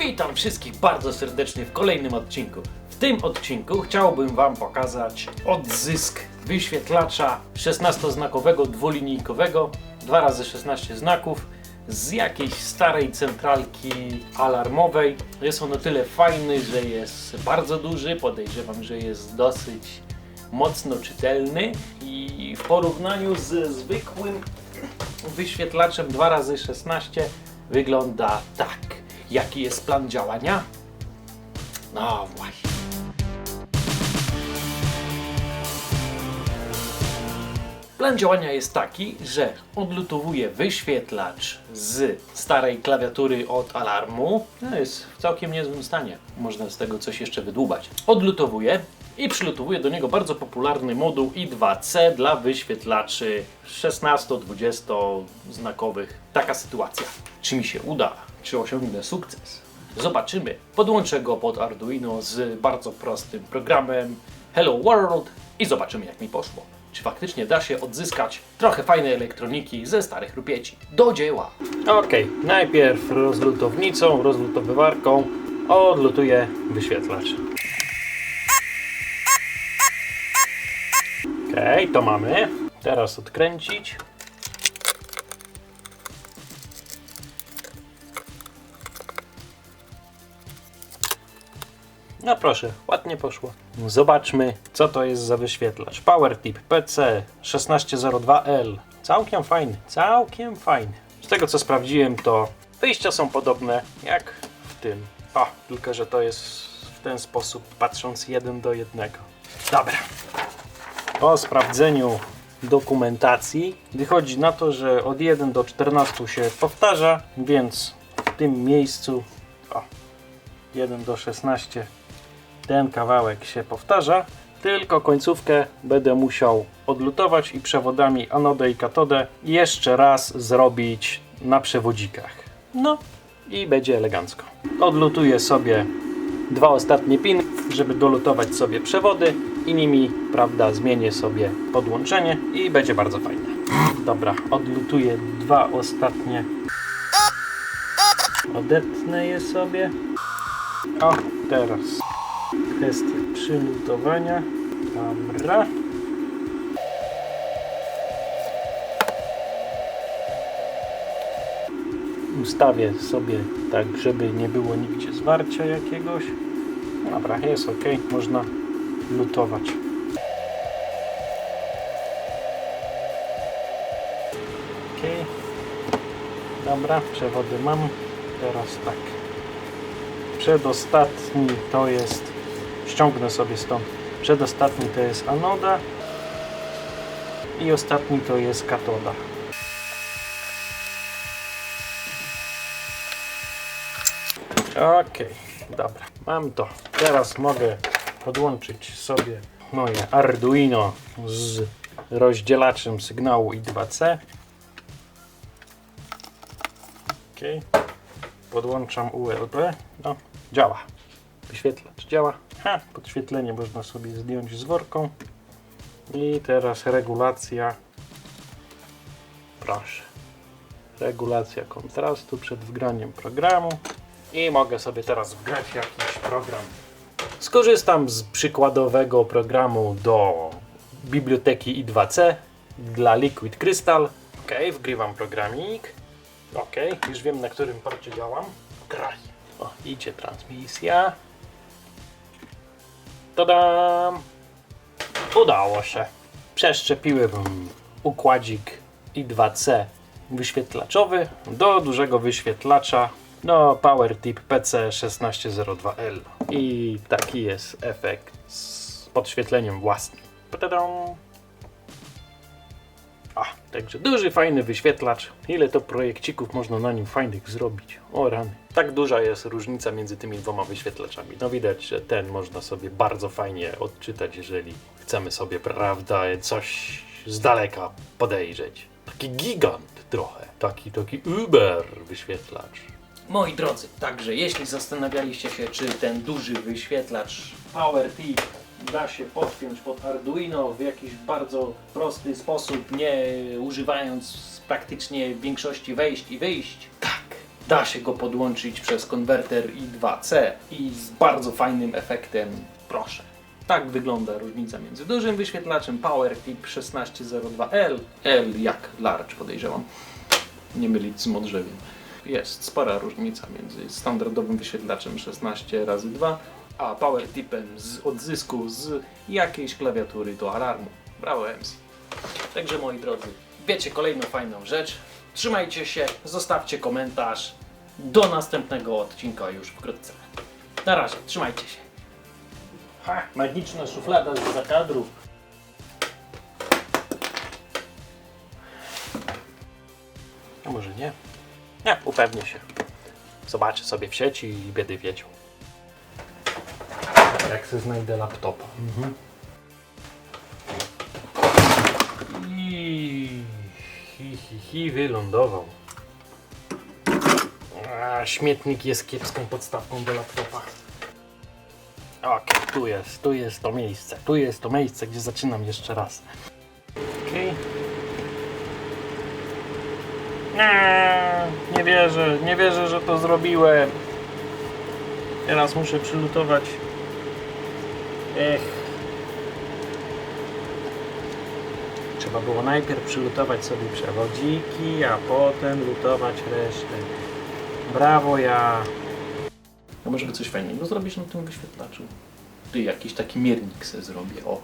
Witam wszystkich bardzo serdecznie w kolejnym odcinku. W tym odcinku chciałbym Wam pokazać odzysk wyświetlacza 16-znakowego dwulinijkowego 2x16 znaków z jakiejś starej centralki alarmowej. Jest on o tyle fajny, że jest bardzo duży, podejrzewam, że jest dosyć mocno czytelny i w porównaniu z zwykłym wyświetlaczem 2x16 wygląda tak. Jaki jest plan działania? No właśnie. Plan działania jest taki, że odlutowuje wyświetlacz z starej klawiatury od alarmu. No jest w całkiem niezłym stanie. Można z tego coś jeszcze wydłubać. Odlutowuje i przylutowuje do niego bardzo popularny moduł i2C dla wyświetlaczy 16-20 znakowych. Taka sytuacja. Czy mi się uda? Czy osiągnę sukces? Zobaczymy. Podłączę go pod Arduino z bardzo prostym programem Hello World i zobaczymy jak mi poszło. Czy faktycznie da się odzyskać trochę fajnej elektroniki ze starych rupieci? Do dzieła! Ok, najpierw rozlutownicą, rozlutowywarką odlutuję wyświetlacz. To mamy. Teraz odkręcić. No proszę, ładnie poszło. Zobaczmy, co to jest za wyświetlacz. PowerTip PC 1602L. Całkiem fajny, całkiem fajny. Z tego co sprawdziłem, to wyjścia są podobne jak w tym. O, tylko że to jest w ten sposób, patrząc jeden do jednego. Dobra. Po sprawdzeniu dokumentacji wychodzi na to, że od 1 do 14 się powtarza, więc w tym miejscu o, 1 do 16 ten kawałek się powtarza, tylko końcówkę będę musiał odlutować i przewodami anodę i katodę jeszcze raz zrobić na przewodzikach. No i będzie elegancko. Odlutuję sobie dwa ostatnie piny, żeby dolutować sobie przewody i nimi, prawda, zmienię sobie podłączenie i będzie bardzo fajne. Dobra, odlutuję dwa ostatnie. Odetnę je sobie. O, teraz kwestia przylutowania. Dobra. Ustawię sobie tak, żeby nie było nigdzie zwarcia jakiegoś. Dobra, jest ok, można lutować. Ok. Dobra, przewody mam. Teraz tak. Przedostatni to jest ściągnę sobie stąd. Przedostatni to jest anoda i ostatni to jest katoda. Ok, dobra, mam to. Teraz mogę podłączyć sobie moje Arduino z rozdzielaczem sygnału I2C. Ok, podłączam USB. No, działa. Wyświetlacz działa. Ha, podświetlenie można sobie zdjąć z worką. I teraz regulacja. Proszę. Regulacja kontrastu przed wgraniem programu. I mogę sobie teraz wgrać jakiś program. Skorzystam z przykładowego programu do biblioteki I2C dla Liquid Crystal. Ok, wgrywam programik. Ok, już wiem na którym porcie działam. Graj. O, idzie transmisja. Tadam! Udało się. Przeszczepiłem układzik i2C wyświetlaczowy do dużego wyświetlacza no PowerTip PC1602L i taki jest efekt z podświetleniem własnym. A, także duży, fajny wyświetlacz. Ile to projekcików można na nim fajnych zrobić? O rany. Tak duża jest różnica między tymi dwoma wyświetlaczami. No widać, że ten można sobie bardzo fajnie odczytać, jeżeli chcemy sobie, prawda, coś z daleka podejrzeć. Taki gigant trochę. Taki, taki uber wyświetlacz. Moi drodzy, także jeśli zastanawialiście się, czy ten duży wyświetlacz PowerTip da się podpiąć pod Arduino w jakiś bardzo prosty sposób, nie używając praktycznie większości wejść i wyjść. Tak, Da się go podłączyć przez konwerter I2C i z bardzo fajnym efektem. Proszę. Tak wygląda różnica między dużym wyświetlaczem PowerTip 1602L, L jak large podejrzewam, nie mylić z modrzewiem. Jest spora różnica między standardowym wyświetlaczem 16 razy 2 a PowerTipem z odzysku z jakiejś klawiatury do alarmu. Brawo MC. Także moi drodzy, wiecie kolejną fajną rzecz. Trzymajcie się, zostawcie komentarz. Do następnego odcinka już wkrótce. Na razie, trzymajcie się. Ha, magiczna szuflada z zakadru. A może nie? Nie, upewnię się. Zobaczę sobie w sieci i będę wiedział. Jak sobie znajdę laptopa. Mhm. I hi, hi, hi, wylądował. A, śmietnik jest kiepską podstawką do laptopa. Okej, tu jest, tu jest to miejsce. Tu jest to miejsce, gdzie zaczynam jeszcze raz. Okej. Nie, nie wierzę, nie wierzę, że to zrobiłem. Teraz muszę przylutować. Ech. Trzeba było najpierw przylutować sobie przewodziki, a potem lutować resztę. Brawo ja. A może by coś fajnego zrobić na tym wyświetlaczu? Ty jakiś taki miernik se zrobię, o.